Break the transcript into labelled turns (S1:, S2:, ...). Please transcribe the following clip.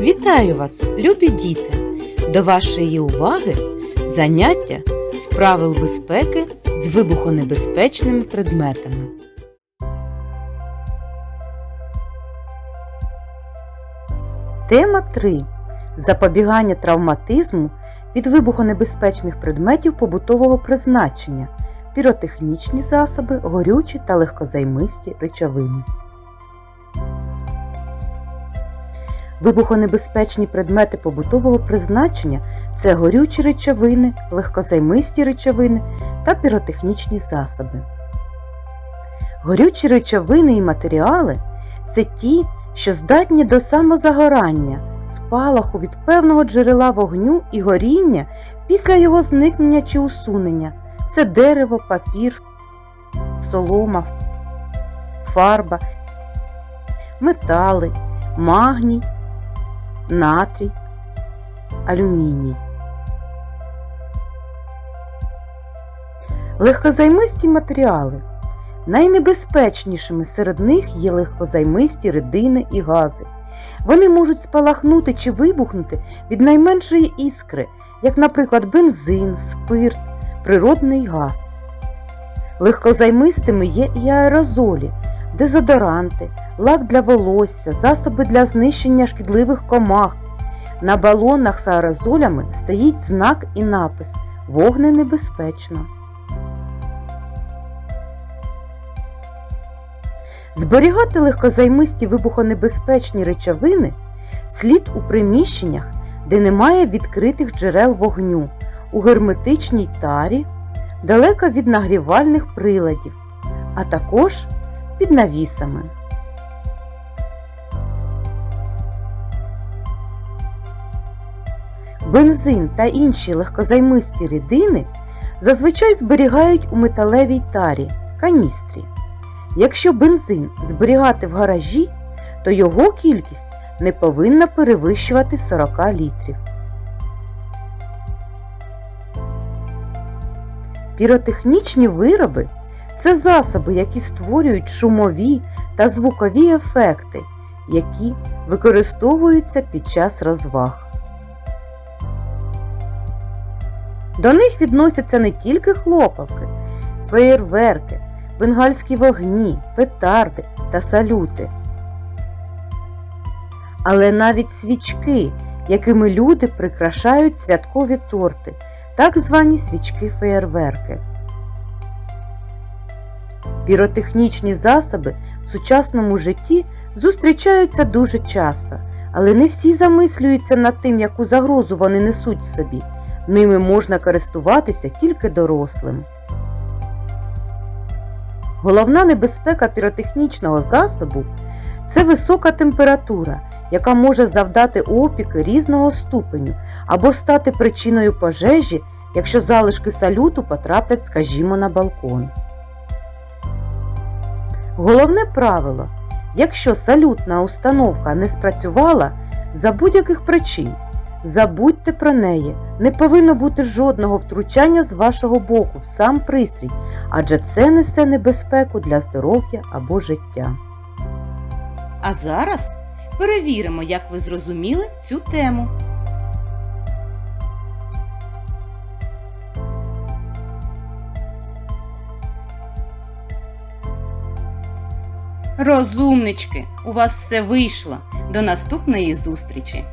S1: Вітаю вас, любі діти! До вашої уваги заняття з правил безпеки з вибухонебезпечними предметами. Тема 3. Запобігання травматизму від вибухонебезпечних предметів побутового призначення, піротехнічні засоби, горючі та легкозаймисті речовини. Вибухонебезпечні предмети побутового призначення це горючі речовини, легкозаймисті речовини та піротехнічні засоби. Горючі речовини і матеріали це ті, що здатні до самозагорання, спалаху від певного джерела вогню і горіння після його зникнення чи усунення. Це дерево, папір, солома, фарба, метали, магній, натрій, алюміній. Легкозаймисті матеріали. Найнебезпечнішими серед них є легкозаймисті рідини і гази. Вони можуть спалахнути чи вибухнути від найменшої іскри, як, наприклад, бензин, спирт, природний газ. Легкозаймистими є і аерозолі, дезодоранти, лак для волосся, засоби для знищення шкідливих комах. На балонах з аерозолями стоїть знак і напис Вогненебезпечно. Зберігати легкозаймисті вибухонебезпечні речовини слід у приміщеннях, де немає відкритих джерел вогню, у герметичній тарі, далеко від нагрівальних приладів, а також під навісами. Бензин та інші легкозаймисті рідини зазвичай зберігають у металевій тарі каністрі. Якщо бензин зберігати в гаражі, то його кількість не повинна перевищувати 40 літрів. Піротехнічні вироби це засоби, які створюють шумові та звукові ефекти, які використовуються під час розваг. До них відносяться не тільки хлопавки, феєрверки, бенгальські вогні, петарди та салюти. Але навіть свічки, якими люди прикрашають святкові торти, так звані свічки-феєрверки. Піротехнічні засоби в сучасному житті зустрічаються дуже часто, але не всі замислюються над тим, яку загрозу вони несуть собі. Ними можна користуватися тільки дорослим. Головна небезпека піротехнічного засобу це висока температура, яка може завдати опіки різного ступеню або стати причиною пожежі, якщо залишки салюту потраплять, скажімо, на балкон. Головне правило якщо салютна установка не спрацювала за будь-яких причин, забудьте про неї. Не повинно бути жодного втручання з вашого боку в сам пристрій, адже це несе небезпеку для здоров'я або життя.
S2: А зараз перевіримо, як ви зрозуміли цю тему. Розумнички, у вас все вийшло. До наступної зустрічі!